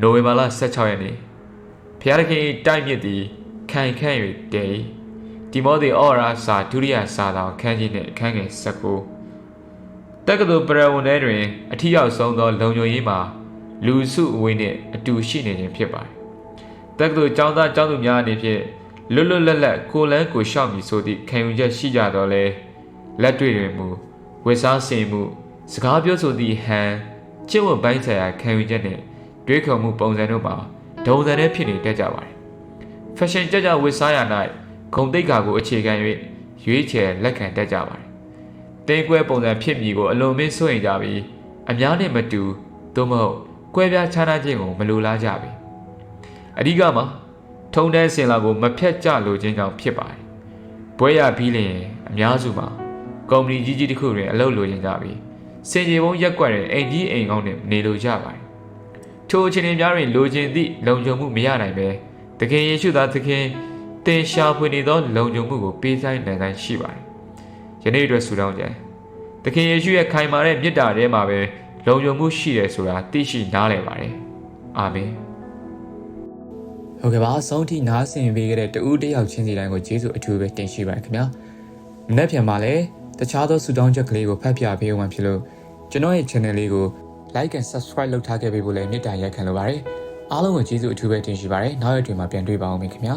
နိုဝင်ဘာလ16ရက်နေ့ဖျားသခင်တိုက်မြစ်သည်ခိုင်ခန့်၍တည်ဒီမောသည်အော်ရာစာဒုတိယစာတော်ခန်းကြီးနှင့်အခန်းငယ်19တက္ကသိုလ်ပရဝဏ်ထဲတွင်အထီးရောက်ဆုံးသောလုံခြုံရေးမှာလူစုအဝေးနှင့်အတူရှိနေခြင်းဖြစ်ပါတယ်တက္ကသိုလ်ကျောင်းသားကျောင်းသူများအနေဖြင့်လွတ်လွတ်လပ်လပ်ကိုယ်လန်းကိုယ်လျှောက်မည်ဆိုသည့်ခံယူချက်ရှိကြတော့လဲလက်တွေ့တွင်မူဝတ်စားစင်မှုစကားပြောဆိုသည့်ဟန်ကျင့်ဝတ်ပိုင်းဆိုင်ရာခံယူချက်နှင့် တွေးခေါ်မှုပုံစံတို့မှာဒုံစံနဲ့ဖြစ်နေတတ်ကြပါတယ်။ fashion ကြကြဝတ်စားရ၌ဂုံတိတ်ကာကိုအခြေခံ၍ရွေးချယ်လက်ခံတတ်ကြပါတယ်။တင်းကွဲပုံစံဖြစ်မည်ကိုအလွန်မင်းစိုးရင်ကြပြီးအများနဲ့မတူသို့မဟုတ်ကွဲပြားခြားနားခြင်းကိုမလိုလားကြပြီ။အဓိကမှာထုံတန်းစင်လာကိုမဖြတ်ကြလိုခြင်းကြောင့်ဖြစ်ပါတယ်။ဘွဲရပြီးလျင်အများစုမှာကုမ္ပဏီကြီးကြီးတစ်ခုတွင်အလုပ်လိုချင်ကြပြီးစင်ကြေပုံရက်ကွက်တဲ့အိမ်ကြီးအိမ်ကောင်းနဲ့နေလိုကြပါတယ်။ ထိုအခြေအနေများတွင်လိုချင်သည့်လုံခြုံမှုမရနိုင်ပဲသခင်ယေရှုသားသခင်တင်ရှာဖွေနေသောလုံခြုံမှုကိုပေးဆိုင်နိုင်နိုင်ရှိပါတယ်။ယနေ့အတွက်ဆုတောင်းကြတယ်။သခင်ယေရှုရဲ့ခိုင်မာတဲ့မေတ္တာထဲမှာပဲလုံခြုံမှုရှိတယ်ဆိုတာသိရှိနားလည်ပါတယ်။အာမင်။ဟုတ်ကဲ့ပါအဆုံးထိနားဆင်ပေးခဲ့တဲ့တဦးတစ်ယောက်ချင်းစီတိုင်းကိုကျေးဇူးအထူးပဲတင်ရှိပါတယ်ခင်ဗျာမနေ့ပြန်မှာလည်းတခြားသောဆူတောင်းချက်ကလေးကိုဖတ်ပြပေးအောင်ဖြစ်လို့ကျွန်တော်ရဲ့ channel လေးကို like and subscribe လုပ်ထားခဲ့ပေးဖို့လည်းမေတ္တာရက်ခံလိုပါတယ်အားလုံးကိုကျေးဇူးအထူးပဲတင်ရှိပါတယ်နောက်ရက်တွေမှာပြန်တွေ့ပါအောင်ခင်ဗျာ